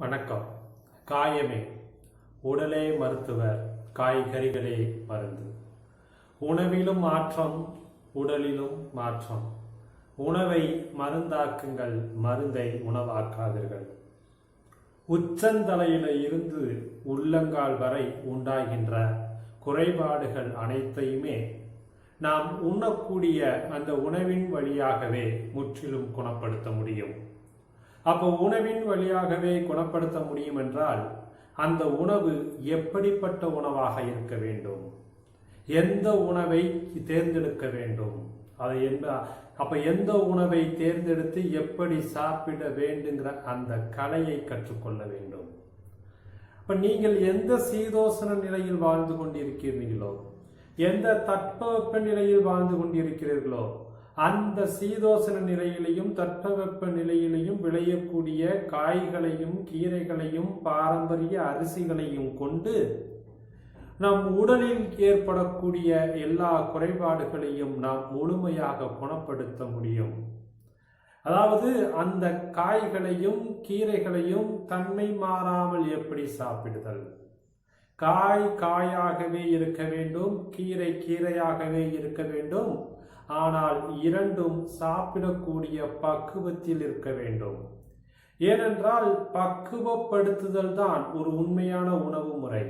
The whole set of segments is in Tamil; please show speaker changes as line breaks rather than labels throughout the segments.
வணக்கம். காயமே. உடலே மருத்துவர். காய்கறிகளே மருந்து. உணவிலும் மாற்றம் உடலிலும் மாற்றம். உணவை மருந்தாக்குங்கள் மருந்தை உணவாக்காதீர்கள். உச்சந்தலையில இருந்து உள்ளங்கால் வரை உண்டாகின்ற குறைபாடுகள் அனைத்தையுமே நாம் உண்ணக்கூடிய அந்த உணவின் வழியாகவே முற்றிலும் குணப்படுத்த முடியும். அப்போ உணவின் வழியாகவே குணப்படுத்த முடியும் என்றால் அந்த உணவு எப்படிப்பட்ட உணவாக இருக்க வேண்டும்? எந்த உணவை தேர்ந்தெடுக்க வேண்டும்? அதை என்ன அப்ப எந்த உணவை தேர்ந்தெடுத்து எப்படி சாப்பிட வேண்டுங்கிற அந்த கலையை கற்றுக்கொள்ள வேண்டும். இப்ப நீங்கள் எந்த சீதோசன நிலையில் வாழ்ந்து கொண்டிருக்கிறீர்களோ எந்த தட்பவெப்ப நிலையில் வாழ்ந்து கொண்டிருக்கிறீர்களோ அந்த சீதோசன நிலையிலையும் தட்பவெப்ப நிலையிலையும் விளையக்கூடிய காய்களையும் கீரைகளையும் பாரம்பரிய அரிசிகளையும் கொண்டு நம் உடலில் ஏற்படக்கூடிய எல்லா குறைபாடுகளையும் நாம் முழுமையாக குணப்படுத்த முடியும். அதாவது அந்த காய்களையும் கீரைகளையும் தன்மை மாறாமல் எப்படி சாப்பிடுதல்? காய் காயாகவே இருக்க வேண்டும் கீரை கீரையாகவே இருக்க வேண்டும் ஆனால் இரண்டும் சாப்பிடக்கூடிய பக்குவத்தில் இருக்க வேண்டும். ஏனென்றால் பக்குவப்படுத்துதல் தான் ஒரு உண்மையான உணவு முறை.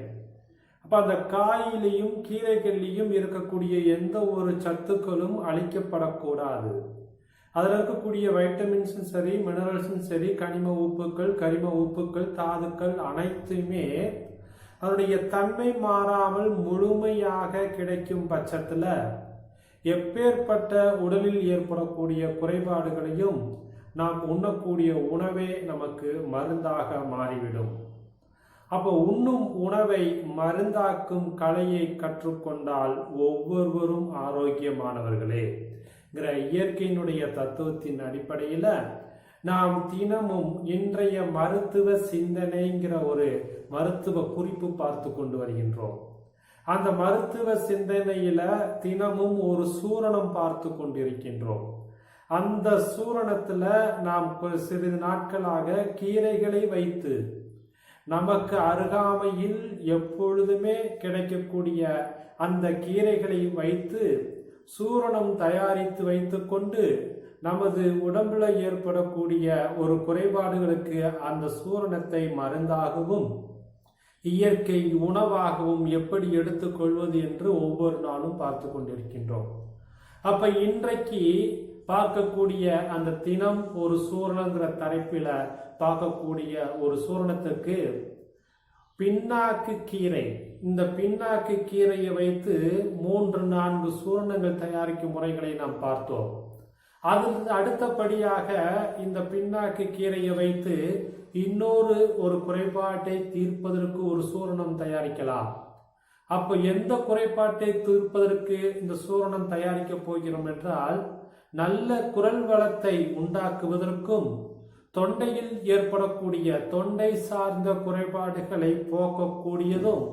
அப்ப அந்த காயிலையும் கீரைகள்லையும் இருக்கக்கூடிய எந்த ஒரு சத்துக்களும் அழிக்கப்படக்கூடாது. அதில் இருக்கக்கூடிய வைட்டமின்ஸும் சரி மினரல்ஸும் சரி கனிம உப்புக்கள் கரிம உப்புக்கள் தாதுக்கள் அனைத்துமே அதனுடைய தன்மை மாறாமல் முழுமையாக கிடைக்கும் பட்சத்தில் எப்பேற்பட்ட உடலில் ஏற்படக்கூடிய குறைபாடுகளையும் நாம் உண்ணக்கூடிய உணவே நமக்கு மருந்தாக மாறிவிடும். அப்போ உண்ணும் உணவை மருந்தாக்கும் கலையை கற்றுக்கொண்டால் ஒவ்வொருவரும் ஆரோக்கியமானவர்களே. இயற்கையினுடைய தத்துவத்தின் அடிப்படையில் நாம் தினமும் இன்றைய மருத்துவ சிந்தனைங்கிற ஒரு மருத்துவ குறிப்பு பார்த்து கொண்டு வருகின்றோம். அந்த மருத்துவ சிந்தனையில தினமும் ஒரு சூரணம் பார்த்து கொண்டிருக்கின்றோம். அந்த சூரணத்துல நாம் சிறிது நாட்களாக கீரைகளை வைத்து நமக்கு அருகாமையில் எப்பொழுதுமே கிடைக்கக்கூடிய அந்த கீரைகளை வைத்து சூரணம் தயாரித்து வைத்துக்கொண்டு நமது உடம்புல ஏற்படக்கூடிய ஒரு குறைபாடுகளுக்கு அந்த சூரணத்தை மருந்தாகவும் இயற்கை உணவாகவும் எப்படி எடுத்துக்கொள்வது என்று ஒவ்வொரு நாளும் பார்த்து கொண்டிருக்கின்றோம். அப்ப இன்றைக்கு பார்க்கக்கூடிய அந்த தினம் ஒரு சூரணங்கிற தலைப்பில பார்க்கக்கூடிய ஒரு சூரணத்துக்கு பின்னாக்கு கீரை இந்த பின்னாக்கு கீரையை வைத்து மூன்று நான்கு சூரணங்கள் தயாரிக்கும் முறைகளை நாம் பார்த்தோம். அது அடுத்தபடியாக இந்த பின்னாக்கு கீரையை வைத்து இன்னொரு ஒரு குறைபாட்டை தீர்ப்பதற்கு ஒரு சூரணம் தயாரிக்கலாம். அப்போ எந்த குறைபாட்டை தீர்ப்பதற்கு இந்த சூரணம் தயாரிக்க போகிறோம் என்றால் நல்ல குரல் வளத்தை உண்டாக்குவதற்கும் தொண்டையில் ஏற்படக்கூடிய தொண்டை சார்ந்த குறைபாடுகளை போக்கக்கூடியதும்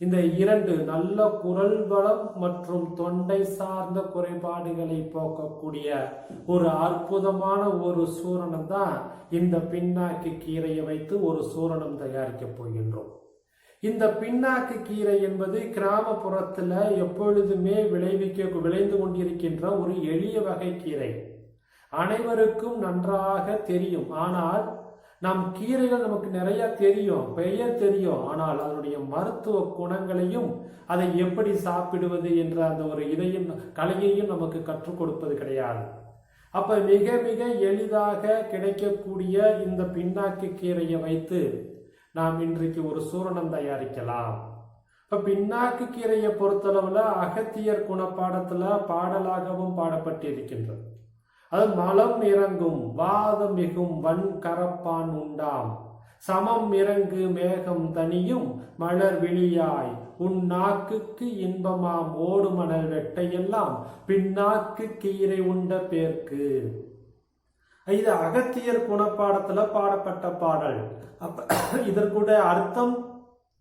இந்த இரண்டு நல்ல குரல் வளம் மற்றும் தொண்டை சார்ந்த குறைபாடுகளை போக்கக்கூடிய ஒரு அற்புதமான ஒரு சூரணம் தான் இந்த பின்னாக்கு கீரையை வைத்து ஒரு சூரணம் தயாரிக்க போகின்றோம். இந்த பின்னாக்கு கீரை என்பது கிராமப்புறத்துல எப்பொழுதுமே விளைவிக்க விளைந்து கொண்டிருக்கின்ற ஒரு எளிய வகை கீரை. அனைவருக்கும் நன்றாக தெரியும். ஆனால் நம் கீரைகள் நமக்கு நிறைய தெரியும் பெயர் தெரியும். ஆனால் அதனுடைய மருத்துவ குணங்களையும் அதை எப்படி சாப்பிடுவது என்ற அந்த ஒரு இதையும் கலையையும் நமக்கு கற்றுக் கொடுப்பது கிடையாது. அப்ப மிக மிக எளிதாக கிடைக்கக்கூடிய இந்த பின்னாக்கு கீரையை வைத்து நாம் இன்றைக்கு ஒரு சூரணம் தயாரிக்கலாம். இப்ப பின்னாக்கு கீரையை பொறுத்தளவுல அகத்தியர் குணப்பாடத்துல பாடலாகவும் பாடப்பட்டிருக்கின்றது. அது மலம் இறங்கும் வாதம் மிகும் வன் கரப்பான் உண்டாம். சமம் இறங்கு மேகம் தனியும் மலர் விழியாய். உன் நாக்குக்கு இன்பமாம் ஓடு மணல் வெட்டையெல்லாம் பின்னாக்கு கீரை உண்ட பேர்க்கு. இது அகத்தியர் குணப்பாடத்துல பாடப்பட்ட பாடல். அப்ப இதற்குடைய அர்த்தம்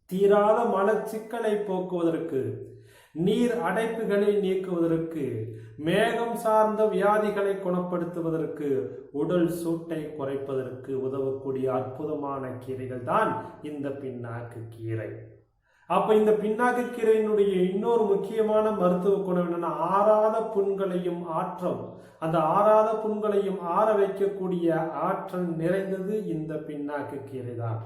தீராத மலச்சிக்கலை போக்குவதற்கு. நீர் அடைப்புகளை நீக்குவதற்கு மேகம் சார்ந்த வியாதிகளை குணப்படுத்துவதற்கு உடல் சூட்டை குறைப்பதற்கு உதவக்கூடிய அற்புதமான கீரைகள் தான் இந்த பின்னாக்கு கீரை. அப்ப இந்த பின்னாக்கு கீரையினுடைய இன்னொரு முக்கியமான மருத்துவ குணம் என்னன்னா ஆறாத புண்களையும் ஆற்றம். அந்த ஆறாத புண்களையும் ஆற வைக்கக்கூடிய ஆற்றல் நிறைந்தது இந்த பின்னாக்கு கீரை தான்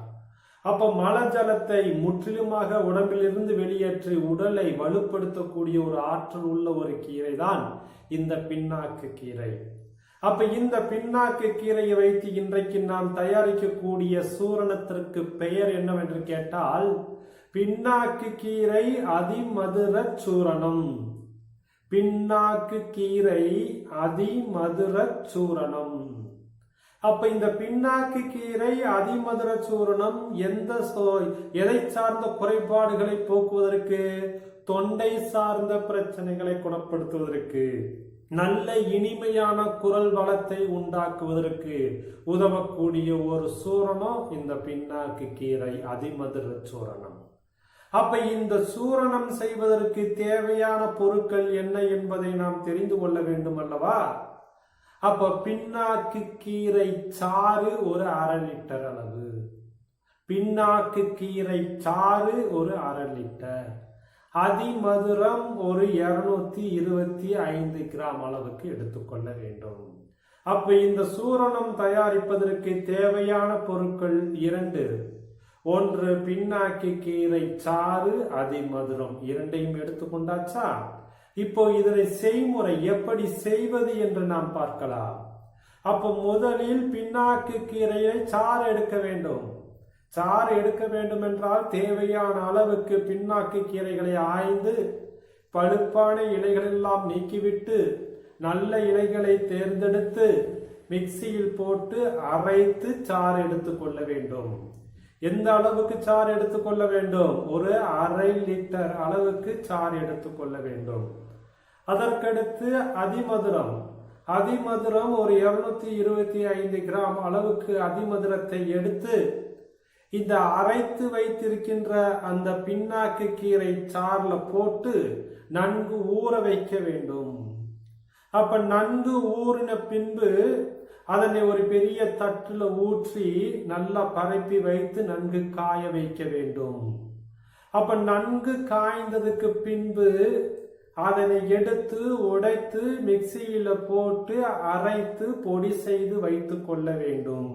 அப்ப மலஜலத்தை முற்றிலுமாக உடம்பிலிருந்து வெளியேற்றி உடலை வலுப்படுத்தக்கூடிய ஒரு ஆற்றல் உள்ள ஒரு கீரை தான் இந்த பின்னாக்கு கீரை. அப்ப இந்த பின்னாக்கு கீரையை வைத்து இன்றைக்கு நாம் தயாரிக்கக்கூடிய சூரணத்திற்கு பெயர் என்னவென்று கேட்டால் பின்னாக்கு கீரை அதிமதுர சூரணம். பின்னாக்கு கீரை அதிமதுர சூரணம். அப்ப இந்த பின்னாக்கு கீரை அதிமதுர சூரணம் எந்த சோ- எதை சார்ந்த குறைபாடுகளை போக்குவதற்கு? தொண்டை சார்ந்த பிரச்சனைகளை குணப்படுத்துவதற்கு. நல்ல இனிமையான குரல் வளத்தை உண்டாக்குவதற்கு. உதவக்கூடிய ஒரு சூரணம் இந்த பின்னாக்கு கீரை அதிமதுர சூரணம். அப்ப இந்த சூரணம் செய்வதற்கு தேவையான பொருட்கள் என்ன என்பதை நாம் தெரிந்து கொள்ள வேண்டும் அல்லவா? அப்ப பின்னாக்கு கீரை சாறு ஒரு அரை லிட்டர் அளவு. பின்னாக்கு கீரை சாறு ஒரு அரை லிட்டர். அதிமதுரம் ஒரு இருநூத்தி இருபத்தி ஐந்து கிராம் அளவுக்கு எடுத்துக்கொள்ள வேண்டும். அப்ப இந்த சூரணம் தயாரிப்பதற்கு தேவையான பொருட்கள் இரண்டு. ஒன்று பின்னாக்கி கீரை சாறு அதிமதுரம் இரண்டையும் எடுத்துக்கொண்டாச்சா இப்போ இதனை செய்முறை எப்படி செய்வது என்று நாம் பார்க்கலாம். அப்போ முதலில் பின்னாக்கு கீரையை சாறு எடுக்க வேண்டும். சாறு எடுக்க வேண்டும் என்றால் தேவையான அளவுக்கு பின்னாக்கு கீரைகளை ஆய்ந்து பழுப்பான இலைகளெல்லாம் நீக்கிவிட்டு நல்ல இலைகளை தேர்ந்தெடுத்து மிக்சியில் போட்டு அரைத்து சாறு எடுத்துக்கொள்ள வேண்டும். எந்த அளவுக்கு சாறு எடுத்துக்கொள்ள வேண்டும்? ஒரு அரை லிட்டர் அளவுக்கு சாறு எடுத்துக்கொள்ள வேண்டும். அதற்கடுத்து அதிமதுரம். அதிமதுரம் ஒரு இருநூத்தி இருபத்தி ஐந்து கிராம் அளவுக்கு அதிமதுரத்தை எடுத்து இந்த அரைத்து வைத்திருக்கின்ற அந்த பின்னாக்கு கீரை சார்ல போட்டு நன்கு ஊற வைக்க வேண்டும். அப்ப நன்கு ஊறின பின்பு அதனை ஒரு பெரிய தட்டுல ஊற்றி நல்லா பரப்பி வைத்து நன்கு காய வைக்க வேண்டும். அப்ப நன்கு காய்ந்ததுக்கு பின்பு அதனை எடுத்து உடைத்து மிக்சியில போட்டு அரைத்து பொடி செய்து வைத்து கொள்ள வேண்டும்.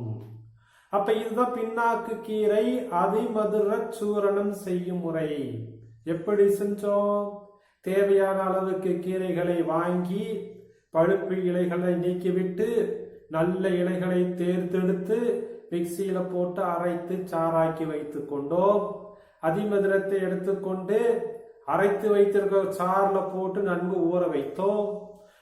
அப்ப இதுதான் பின்னாக்கு கீரை அதிமதுர சூரணம் செய்யும் முறை. எப்படி செஞ்சோம்? தேவையான அளவுக்கு கீரைகளை வாங்கி பழுப்பு இலைகளை நீக்கிவிட்டு நல்ல இலைகளை தேர்ந்தெடுத்து மிக்சியில போட்டு அரைத்து சாராக்கி வைத்து கொண்டோம். அதிமதுரத்தை எடுத்துக்கொண்டு அரைத்து வைத்திருக்கிற சாரில் போட்டு நன்கு ஊற வைத்தோம்.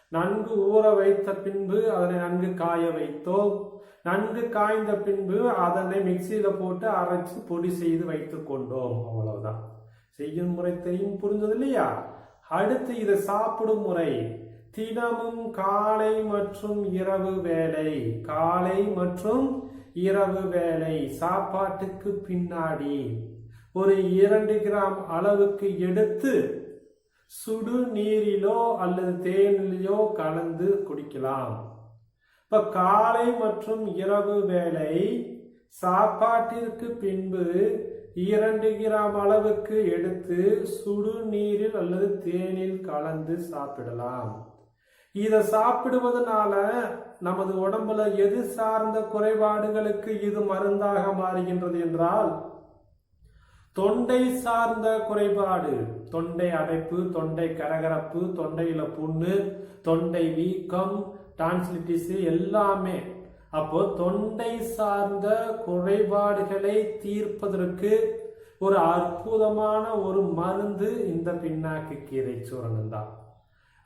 நன்கு ஊற வைத்த பின்பு அதனை நன்கு காய வைத்தோம். நன்கு காய்ந்த பின்பு அதனை மிக்சியில போட்டு அரைச்சு பொடி செய்து வைத்து கொண்டோம். அவ்வளவுதான். செய்யும் முறை தெரியும் புரிஞ்சது இல்லையா? அடுத்து இதை சாப்பிடும் முறை. தினமும் காலை மற்றும் இரவு வேலை காலை மற்றும் இரவு வேலை சாப்பாட்டுக்கு பின்னாடி. ஒரு இரண்டு கிராம் அளவுக்கு எடுத்து சுடு நீரிலோ அல்லது தேனிலோ கலந்து குடிக்கலாம். இப்ப காலை மற்றும் இரவு வேலை சாப்பாட்டிற்கு பின்பு இரண்டு கிராம் அளவுக்கு எடுத்து சுடு நீரில் அல்லது தேனில் கலந்து சாப்பிடலாம். இதை சாப்பிடுவதனால நமது உடம்புல எது சார்ந்த குறைபாடுகளுக்கு இது மருந்தாக மாறுகின்றது என்றால் தொண்டை சார்ந்த குறைபாடு தொண்டை அடைப்பு தொண்டை கரகரப்பு தொண்டையில புண்ணு தொண்டை வீக்கம் டான்சிலிட்டிஸ் எல்லாமே. அப்போ தொண்டை சார்ந்த குறைபாடுகளை தீர்ப்பதற்கு ஒரு அற்புதமான ஒரு மருந்து இந்த பின்னாக்கு கீரை சூரணம் தான்.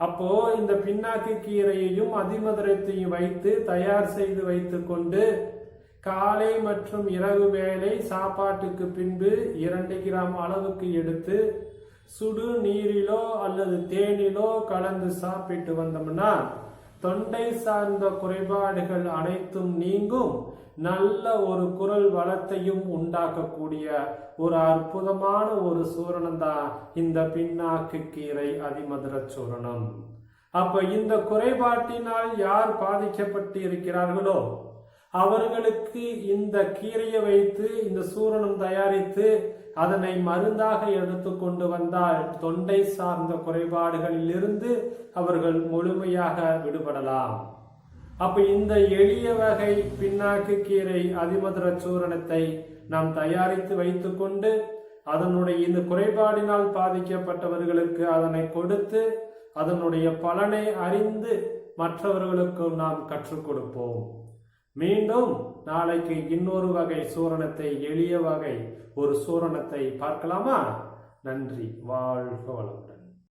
அப்போ இந்த பின்னாக்கு கீரையையும் அதிமதுரத்தையும் வைத்து தயார் செய்து வைத்துக்கொண்டு காலை மற்றும் இரவு வேளை சாப்பாட்டுக்கு பின்பு இரண்டு கிராம் அளவுக்கு எடுத்து சுடு நீரிலோ அல்லது தேனிலோ கலந்து சாப்பிட்டு வந்தோம்னா தொண்டை சார்ந்த குறைபாடுகள் அனைத்தும் நீங்கும். நல்ல ஒரு குரல் வளத்தையும் உண்டாக்கக்கூடிய ஒரு அற்புதமான ஒரு சூரணம் தான் இந்த பின்னாக்கு கீரை அதிமதுர சூரணம். அப்ப இந்த குறைபாட்டினால் யார் பாதிக்கப்பட்டு இருக்கிறார்களோ அவர்களுக்கு இந்த கீரையை வைத்து இந்த சூரணம் தயாரித்து அதனை மருந்தாக எடுத்து கொண்டு வந்தால் தொண்டை சார்ந்த குறைபாடுகளில் இருந்து அவர்கள் முழுமையாக விடுபடலாம். அப்ப இந்த எளிய வகை பின்னாக்கு கீரை அதிமதுர சூரணத்தை நாம் தயாரித்து வைத்துக்கொண்டு அதனுடைய இந்த குறைபாடினால் பாதிக்கப்பட்டவர்களுக்கு அதனை கொடுத்து அதனுடைய பலனை அறிந்து மற்றவர்களுக்கு நாம் கற்றுக் கொடுப்போம். மீண்டும் நாளைக்கு இன்னொரு வகை சூரணத்தை எளிய வகை ஒரு சூரணத்தை பார்க்கலாமா? நன்றி வாழ்க வளமுடன்.